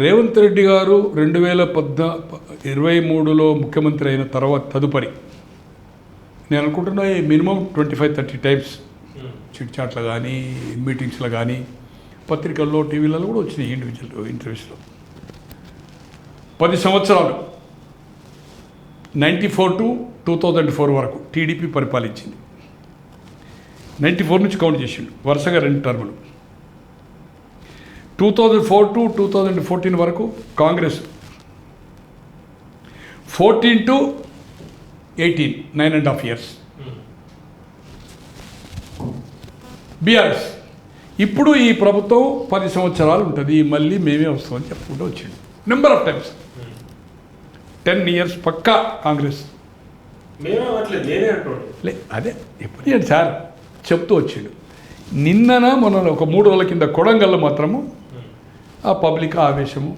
రేవంత్ రెడ్డి గారు రెండు వేల పద్నా ఇరవై మూడులో ముఖ్యమంత్రి అయిన తర్వాత తదుపరి. నేను అనుకుంటున్నా minimum twenty five thirty times చిట్చాట్లు కానీ మీటింగ్స్లో కానీ పత్రికల్లో టీవీలలో కూడా వచ్చినాయి ఇండివిజువల్ ఇంటర్వ్యూస్లో పది సంవత్సరాలు. Ninety four to two thousand four వరకు టీడీపీ పరిపాలించింది. నైంటీ ఫోర్ నుంచి కౌంట్ చేసిండు. వరుసగా రెండు టర్ములు. Two thousand four to two thousand fourteen వరకు Congress. Fourteen to eighteen nine and half years. BRS. ఇప్పుడు ఈ ప్రభుత్వం పది సంవత్సరాలు ఉంటుంది మళ్ళీ మేమే వస్తామని చెప్పుకుంటూ వచ్చిండు number of times ten years పక్కా కాంగ్రెస్. లే అదే ఎప్పుడు సార్? చెప్తూ వచ్చిండు. నిన్నన మొన్న ఒక మూడు రోజుల కింద కొడంగల్లో మాత్రము ఆ పబ్లిక్ ఆవేశము.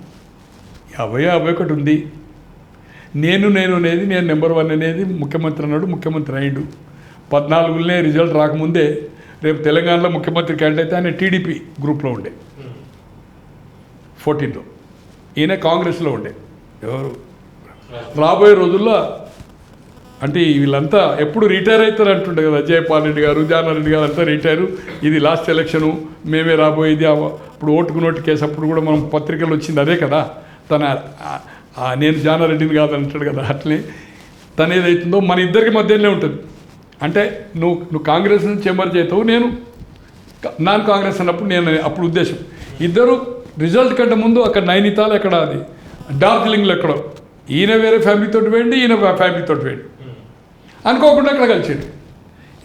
యాభై యాభై ఒకటి ఉంది. నేను నేను అనేది నేను నెంబర్ వన్ అనేది ముఖ్యమంత్రి అన్నాడు ముఖ్యమంత్రి అయిండు. పద్నాలుగులనే రిజల్ట్ రాకముందే రేపు తెలంగాణలో ముఖ్యమంత్రి క్యాండిడేట్ ఆయన టీడీపీ గ్రూప్లో ఉండే. ఫోర్టీన్లో. ఈయన కాంగ్రెస్లో ఉండే. ఎవరు? రాబోయే రోజుల్లో అంటే వీళ్ళంతా ఎప్పుడు రిటైర్ అవుతారు అంటుండే కదా జయపాల్ రెడ్డి గారు జానారెడ్డి గారు అంతా రిటైరు. ఇది లాస్ట్ ఎలక్షను మేమే రాబోయేది ఆ- అప్పుడు ఓటుకు నోటు కేసు అప్పుడు కూడా మనం పత్రికలు వచ్చింది అదే కదా. తన నేను జానారెడ్డిని కాదు అంటాడు కదా అట్లే. తను ఏదైతుందో మన ఇద్దరికి మధ్యలోనే ఉంటుంది. అంటే నువ్వు నువ్వు కాంగ్రెస్ నుంచి ఎమర్జ్ అవుతావు నేను నాన్ కాంగ్రెస్ అన్నప్పుడు నేను అప్పుడు ఉద్దేశం. ఇద్దరు రిజల్ట్ కంటే ముందు అక్కడ నైనితాల్ ఎక్కడ అది? డార్జిలింగ్లో ఎక్కడో. ఈయన వేరే ఫ్యామిలీతో వేయండి ఈయన ఫ్యామిలీతో వేయండి అనుకోకుండా అక్కడ కలిసాడు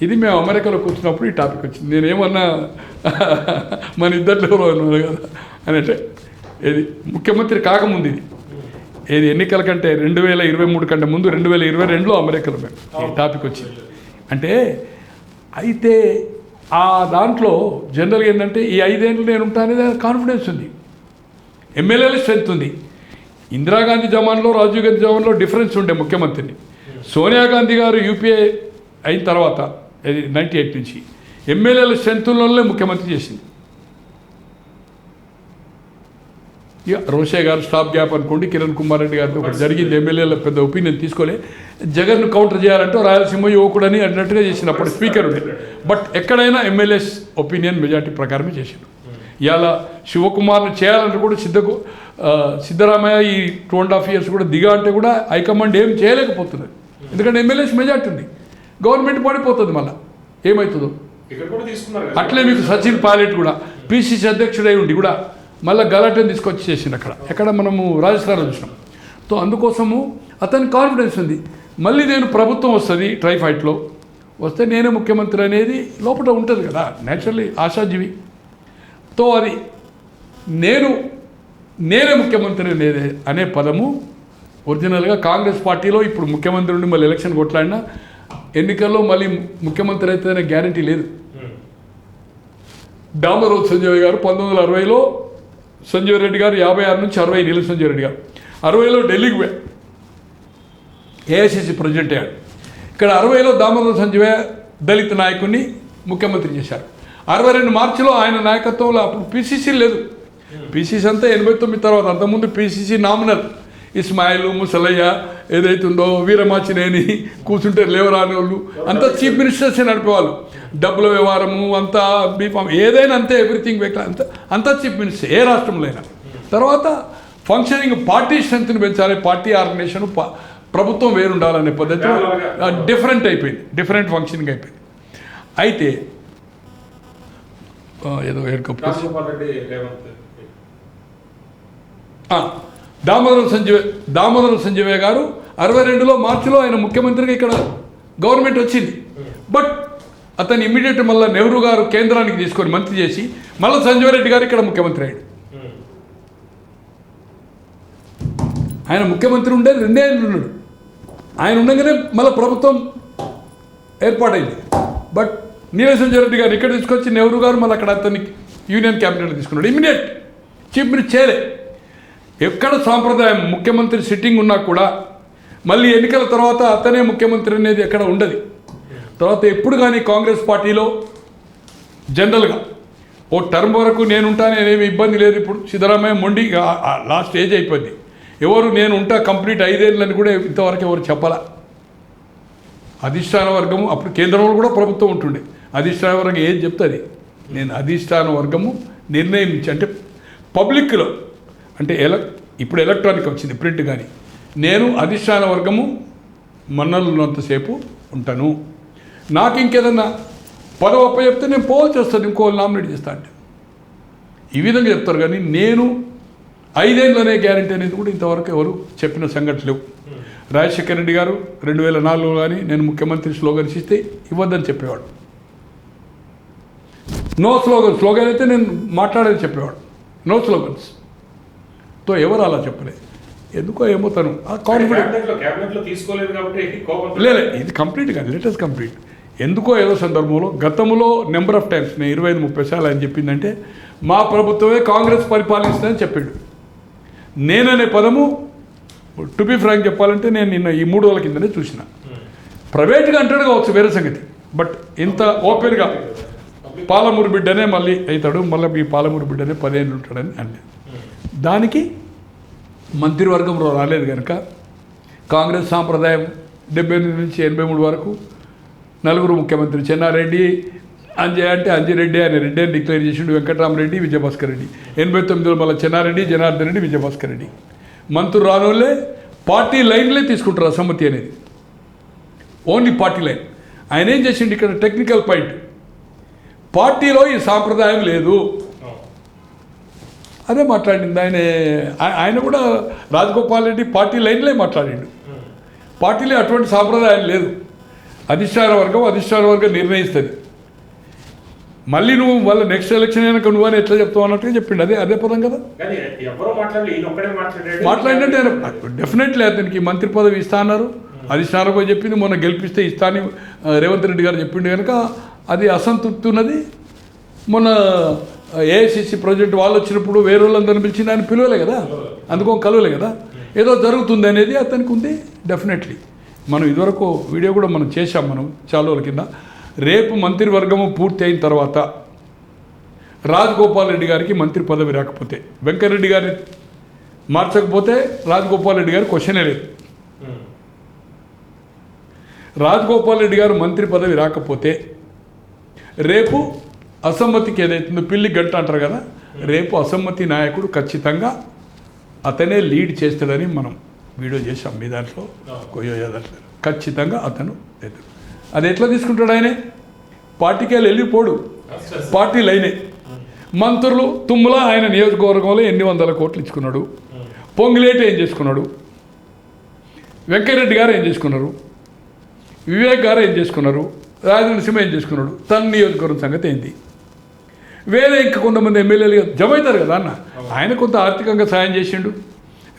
ఇది మేము అమెరికాలో కూర్చున్నప్పుడు ఈ టాపిక్ వచ్చింది. నేనేమన్నా మన ఇద్దరిలో అన్నారు కదా అని అంటే ఏది? ముఖ్యమంత్రి కాకముందు ఇది. ఏది? ఎన్నికల కంటే రెండు వేల ఇరవై మూడు కంటే ముందు రెండు వేల ఇరవై రెండులో అమెరికాలో మేము ఈ టాపిక్ వచ్చింది. అంటే అయితే ఆ దాంట్లో జనరల్గా ఏంటంటే ఈ ఐదేళ్ళు నేను ఉంటా అనేది కాన్ఫిడెన్స్ ఉంది. ఎమ్మెల్యేల స్ట్రెంత్ ఉంది. ఇందిరాగాంధీ జమాన్లో రాజీవ్ గాంధీ జమాన్లో డిఫరెన్స్ ఉండే ముఖ్యమంత్రిని. సోనియా గాంధీ గారు యూపీఏ అయిన తర్వాత ఇది నైంటీ ఎయిట్ నుంచి ఎమ్మెల్యేల సెంతుల్లోనే ముఖ్యమంత్రి చేసింది. ఇక రోషే గారు స్టాప్ గ్యాప్ అనుకోండి కిరణ్ కుమార్ రెడ్డి గారితో ఒకటి జరిగింది ఎమ్మెల్యేల పెద్ద ఒపీనియన్ తీసుకోలే. జగన్ను కౌంటర్ చేయాలంటే రాయలసీమ యువకుడని అన్నట్టుగా చేసినప్పుడు స్పీకర్ ఉండే. బట్ ఎక్కడైనా ఎమ్మెల్యేస్ ఒపీనియన్ మెజార్టీ ప్రకారమే చేసిండు. ఇవాళ శివకుమార్ను చేయాలంటే కూడా సిద్ధకు సిద్ధరామయ్య ఈ టూ అండ్ హాఫ్ ఇయర్స్ కూడా దిగా అంటే కూడా హైకమాండ్ ఏం చేయలేకపోతున్నది ఎందుకంటే ఎమ్మెల్యేస్ మెజార్టీ ఉంది. గవర్నమెంట్ పడిపోతుంది మళ్ళీ. ఏమవుతుందో. అట్లే మీకు సచిన్ పైలట్ కూడా పిసిసి అధ్యక్షుడై ఉండి కూడా మళ్ళీ గలాటని తీసుకొచ్చి చేసిండు అక్కడ. ఎక్కడ మనము రాజస్థాన్లో చూసినాం. సో అందుకోసము అతని కాన్ఫిడెన్స్ ఉంది. మళ్ళీ నేను ప్రభుత్వం వస్తుంది ట్రై ఫైట్లో వస్తే నేనే ముఖ్యమంత్రి అనేది లోపల ఉంటుంది కదా నేచురల్లీ ఆశాజీవి. తో అది నేను నేనే ముఖ్యమంత్రి అనేది అనే పదము ఒరిజినల్గా కాంగ్రెస్ పార్టీలో ఇప్పుడు ముఖ్యమంత్రి నుండి మళ్ళీ ఎలక్షన్ కొట్లాడినా ఎన్నికల్లో మళ్ళీ ముఖ్యమంత్రి అయితే గ్యారంటీ లేదు. ఉమ్. సంజయ్ గారు పంతొమ్మిది వందల అరవైలో సంజయ్ రెడ్డి గారు యాభై ఆరు నుంచి అరవై నీల సంజయ్ రెడ్డి గారు. అరవైలో ఢిల్లీకి పోయా. ఏఐసిసి ప్రెసిడెంట్ అయ్యాడు. ఇక్కడ అరవైలో దామోదర్ సంజయ్ దళిత నాయకుడిని ముఖ్యమంత్రి చేశారు. అరవై రెండు మార్చిలో ఆయన నాయకత్వంలో అప్పుడు పిసిసి లేదు. పిసిసి అంతా ఎనభై తొమ్మిది తర్వాత అంతకుముందు పిసిసి నామినల్. ఇస్మాయిల్ ముసలయ్య ఏదైతుందో వీరమాచినేని కూర్చుంటే లేవరాని వాళ్ళు అంతా చీఫ్ మినిస్టర్సే నడిపేవాళ్ళు. డబ్బుల వ్యవహారము అంతా బీఫామ్ ఏదైనా అంతే ఎవ్రీథింగ్ వెక్ల అంత అంతా చీఫ్ మినిస్టర్ ఏ రాష్ట్రంలో అయినా తర్వాత ఫంక్షనింగ్ పార్టీ స్ట్రెంత్ని పెంచాలి పార్టీ ఆర్గనైజేషన్ ప్రభుత్వం వేరుండాలనే పద్ధతిలో డిఫరెంట్ అయిపోయింది. డిఫరెంట్ ఫంక్షనింగ్ అయిపోయింది. అయితే ఏదో ఏడుకప్పు రాజగోపాల్ రెడ్డి రేవంత్ ఆ, దామోదరం దామోదరం గారు అరవై రెండులో మార్చిలో ఆయన ముఖ్యమంత్రిగా ఇక్కడ గవర్నమెంట్ వచ్చింది. బట్ అతను ఇమ్మీడియట్ మళ్ళీ నెహ్రూ గారు కేంద్రానికి తీసుకొని మంత్రి చేసి మళ్ళీ సంజయ్ రెడ్డి గారు ఇక్కడ ముఖ్యమంత్రి అయ్యాడు. ఆయన ముఖ్యమంత్రి ఉండే రెండే ఏళ్ళు ఉన్నాడు. ఆయన ఉండగానే మళ్ళీ ప్రభుత్వం ఏర్పాటైంది. బట్ నీల సంజయ్ రెడ్డి గారు ఇక్కడ తీసుకొచ్చి నెహ్రూ గారు మళ్ళీ అక్కడ అతన్ని యూనియన్ క్యాబినెట్ తీసుకున్నాడు. ఇమీడియట్ చీఫ్ మినిస్టర్ చేయలే. ఎక్కడ సాంప్రదాయం ముఖ్యమంత్రి సిట్టింగ్ ఉన్నా కూడా మళ్ళీ ఎన్నికల తర్వాత అతనే ముఖ్యమంత్రి అనేది ఎక్కడ ఉండదు. తర్వాత ఎప్పుడు కానీ కాంగ్రెస్ పార్టీలో జనరల్గా ఓ టర్మ్ వరకు నేను ఉంటాను నేనేమి ఇబ్బంది లేదు ఇప్పుడు. సిద్ధరామయ్య మొండి లాస్ట్ ఏజ్ అయిపోయింది. ఎవరు నేను ఉంటా కంప్లీట్ ఐదేళ్ళని కూడా ఇంతవరకు ఎవరు చెప్పాలా. అధిష్టాన వర్గము అప్పుడు కేంద్రంలో కూడా ప్రభుత్వం ఉంటుండే. అధిష్టాన వర్గం ఏం చెప్తుంది? నేను అధిష్టాన వర్గము నిర్ణయించి అంటే పబ్లిక్లో అంటే ఎల ఇప్పుడు ఎలక్ట్రానిక్ వచ్చింది ప్రింట్ కానీ నేను అధిష్టాన వర్గము మన్నలున్నంతసేపు ఉంటాను. నాకు ఇంకేదన్నా పదవి అప్ప చెప్తే నేను పోల్ చేస్తాను ఇంకో నామినేట్ చేస్తా అంటే. ఈ విధంగా చెప్తారు కానీ నేను ఐదేళ్ళనే గ్యారంటీ అనేది కూడా ఇంతవరకు ఎవరు చెప్పిన సంఘటన లేవు. రాజశేఖర రెడ్డి గారు రెండు వేల నాలుగులో కానీ నేను ముఖ్యమంత్రి స్లోగన్స్ ఇస్తే ఇవ్వద్దని చెప్పేవాడు. నో స్లోగన్ స్లోగన్ అయితే నేను మాట్లాడేది చెప్పేవాడు. No slogans. తో ఎవరు అలా చెప్పలేదు ఎందుకో ఏమో తను. ఆ కాన్ఫిడెంట్ లేదు ఇది కంప్లీట్ కాదు లేటెస్ట్ కంప్లీట్ ఎందుకో ఏదో సందర్భంలో గతంలో నెంబర్ ఆఫ్ టైమ్స్ నేను ఇరవై ఐదు ముప్పై సార్లు ఆయన చెప్పిందంటే మా ప్రభుత్వమే కాంగ్రెస్ పరిపాలిస్తుందని చెప్పాడు. నేననే పదము టు బి ఫ్రాంక్ చెప్పాలంటే నేను నిన్న ఈ మూడు రోజుల కిందనే చూసిన. ప్రైవేట్గా అంటాడు కావచ్చు వేరే సంగతి. బట్ ఇంత ఓపెన్గా పాలమూరు బిడ్డనే మళ్ళీ అవుతాడు మళ్ళీ మీ పాలమూరు బిడ్డనే పదిహేను ఉంటాడని అంటే దానికి మంత్రివర్గంలో రాలేదు కనుక కాంగ్రెస్ సాంప్రదాయం డెబ్బై ఎనిమిది నుంచి ఎనభై మూడు వరకు నలుగురు ముఖ్యమంత్రి చెన్నారెడ్డి అంజయ్ అంటే అంజిరెడ్డి ఆయన రెడ్డి అని డిక్లేర్ చేసిండు వెంకటరామరెడ్డి విజయభాస్కర్ రెడ్డి. ఎనభై తొమ్మిదిలో మళ్ళీ చెన్నారెడ్డి జనార్దన్ రెడ్డి విజయభాస్కర్ రెడ్డి. మంత్రులు రానోళ్ళే పార్టీ లైన్లే తీసుకుంటారు అసమ్మతి అనేది. Only party line. ఆయన ఏం చేసిండు ఇక్కడ టెక్నికల్ పాయింట్. పార్టీలో ఈ సాంప్రదాయం లేదు. అదే మాట్లాడింది. ఆయన ఆయన కూడా రాజగోపాల్ రెడ్డి పార్టీ లైన్లే మాట్లాడిండు. పార్టీలో అటువంటి సాంప్రదాయం లేదు. అధిష్టాన వర్గం అధిష్టాన వర్గం నిర్ణయిస్తుంది. మళ్ళీ నువ్వు మళ్ళీ నెక్స్ట్ ఎలక్షన్ అయినాక నువ్వు అని ఎట్లా చెప్తావు అన్నట్టుగా చెప్పిండు. అదే అదే పదం కదా? మాట్లాడినట్టు ఆయన. డెఫినెట్లీ అతనికి మంత్రి పదవి ఇస్తా అన్నారు. అధిష్టానం చెప్పింది. మొన్న గెలిపిస్తే ఇస్తా అని ఆ, రేవంత్ రెడ్డి గారు చెప్పిండు కనుక అది అసంతృప్తి ఉన్నది. మొన్న ఏఐసిసి ప్రాజెక్ట్ వాళ్ళు వచ్చినప్పుడు వేరే వాళ్ళందరిని పిలిచింది ఆయన పిలవలే కదా? అందుకో కలవలే కదా? ఏదో జరుగుతుంది అనేది అతనికి ఉంది డెఫినెట్లీ మనం ఇదివరకు వీడియో కూడా మనం చేశాం మనం చాలా రోజుల కింద. రేపు మంత్రివర్గము పూర్తి అయిన తర్వాత రాజగోపాల్ రెడ్డి గారికి మంత్రి పదవి రాకపోతే వెంకటరెడ్డి గారి మార్చకపోతే రాజగోపాల్ రెడ్డి గారు క్వశ్చనే లేదు. రాజగోపాల్ రెడ్డి గారు మంత్రి పదవి రాకపోతే రేపు అసమ్మతికి ఏదైతుందో పిల్లి గంట అంటారు కదా రేపు అసమ్మతి నాయకుడు ఖచ్చితంగా అతనే లీడ్ చేస్తాడని మనం వీడియో చేసాం మీ దాంట్లో కొయ్యో దాంట్లో. ఖచ్చితంగా అతను అది ఎట్లా తీసుకుంటాడు ఆయనే? పార్టీకి వెళ్ళి వెళ్ళిపోడు పార్టీ లైనే. మంత్రులు తుమ్ముల ఆయన నియోజకవర్గంలో ఎన్ని వందల కోట్లు ఇచ్చుకున్నాడు? పొంగిలేటి ఏం చేసుకున్నాడు? వెంకయ్యరెడ్డి గారు ఏం చేసుకున్నారు? వివేక్ గారు ఏం చేసుకున్నారు? రాజనరసింహ ఏం చేసుకున్నాడు? తన నియోజకవర్గం సంగతి ఏంటి వేరే ఇంకా కొంతమంది ఎమ్మెల్యేలు జమ అవుతారు కదా అన్న. ఆయన కొంత ఆర్థికంగా సాయం చేసిండు.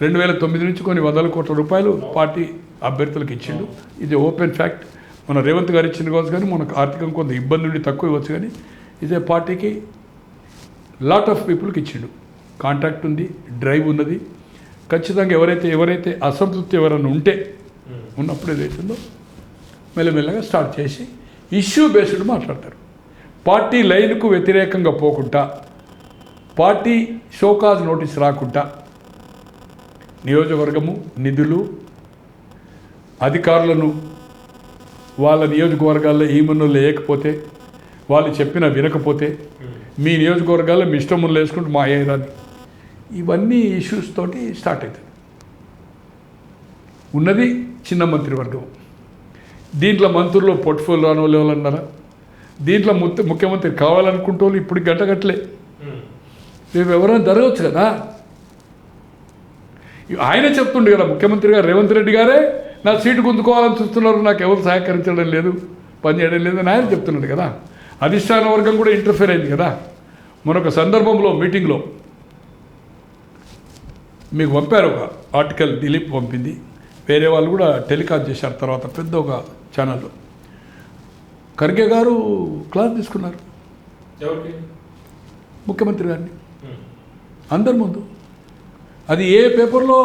రెండు వేల తొమ్మిది నుంచి కొన్ని వందల కోట్ల రూపాయలు పార్టీ అభ్యర్థులకు ఇచ్చిండు. ఇది ఓపెన్ ఫ్యాక్ట్. మన రేవంత్ గారు ఇచ్చింది కావచ్చు కానీ మనకు ఆర్థికంగా కొంత ఇబ్బంది ఉండి తక్కువ ఇవ్వచ్చు కానీ ఇదే పార్టీకి లాట్ ఆఫ్ పీపుల్కి ఇచ్చిండు. కాంటాక్ట్ ఉంది డ్రైవ్ ఉన్నది. ఖచ్చితంగా ఎవరైతే ఎవరైతే అసంతృప్తి ఎవరైనా ఉంటే ఉన్నప్పుడు ఏదైతుందో మెల్లమెల్లగా స్టార్ట్ చేసి ఇష్యూ బేస్డ్ మాట్లాడతారు. పార్టీ లైన్కు వ్యతిరేకంగా పోకుండా పార్టీ షోకాజ్ నోటీస్ రాకుండా నియోజకవర్గము నిధులు అధికారులను వాళ్ళ నియోజకవర్గాల్లో ఈమన్నులు లేకపోతే వాళ్ళు చెప్పిన వినకపోతే మీ నియోజకవర్గాల్లో మీ ఇష్టం ఉన్న వేసుకుంటూ మా అయ్యేదాన్ని ఇవన్నీ ఇష్యూస్ తోటి స్టార్ట్ అవుతుంది ఉన్నది చిన్న మంత్రివర్గం. దీంట్లో మంత్రులు పోర్ట్ఫోలియో రాని వాళ్ళు ఎవరు అన్నారా దీంట్లో ముఖ్య ముఖ్యమంత్రి కావాలనుకుంటే ఇప్పుడు గంటగట్లే ఉమ్. రేపు ఎవరైనా జరగవచ్చు కదా? ఆయనే చెప్తుండే కదా ముఖ్యమంత్రి గారు రేవంత్ రెడ్డి గారే నా సీటు గుంజుకోవాలని చూస్తున్నారు నాకు ఎవరు సహకరించడం లేదు పని చేయడం లేదు అని ఆయన చెప్తున్నాడు కదా. అధిష్టాన వర్గం కూడా ఇంటర్ఫేర్ అయింది కదా. మరొక సందర్భంలో మీటింగ్లో మీకు పంపారు ఒక ఆర్టికల్ దిలీప్ పంపింది. వేరే వాళ్ళు కూడా టెలికాస్ట్ చేశారు తర్వాత పెద్ద ఒక ఛానల్లో ఖర్గే గారు క్లాస్ తీసుకున్నారు. ముఖ్యమంత్రి గారిని. అందరి ముందు. అది ఏ పేపర్లో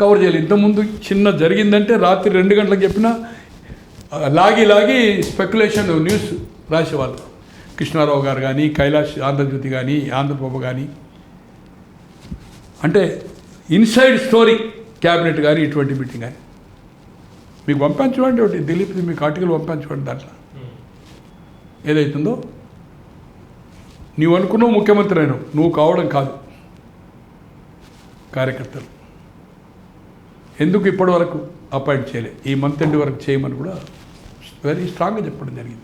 కవర్ చేయాలి? ఇంతకుముందు చిన్న జరిగిందంటే రాత్రి రెండు గంటలకు చెప్పిన లాగి లాగి స్పెక్యులేషన్ న్యూస్ రాసేవాళ్ళు. కృష్ణారావు గారు కానీ కైలాష్ ఆంధ్రజ్యోతి కానీ ఆంధ్రప్రభ కానీ అంటే ఇన్సైడ్ స్టోరీ క్యాబినెట్ కానీ ఇటువంటి మీటింగ్ కానీ మీకు పంపించండి ఒకటి దిలీప్ మీకు ఆర్టికల్ పంపించండి దాంట్లో. ఏదైతుందో? నీవు అనుకున్నావు ముఖ్యమంత్రి అయినావు నువ్వు కావడం కాదు. కార్యకర్తలు. ఎందుకు ఇప్పటి వరకు అపాయింట్ చేయలే? ఈ మంత్ ఎండ్ వరకు చేయమని కూడా వెరీ స్ట్రాంగ్గా చెప్పడం జరిగింది.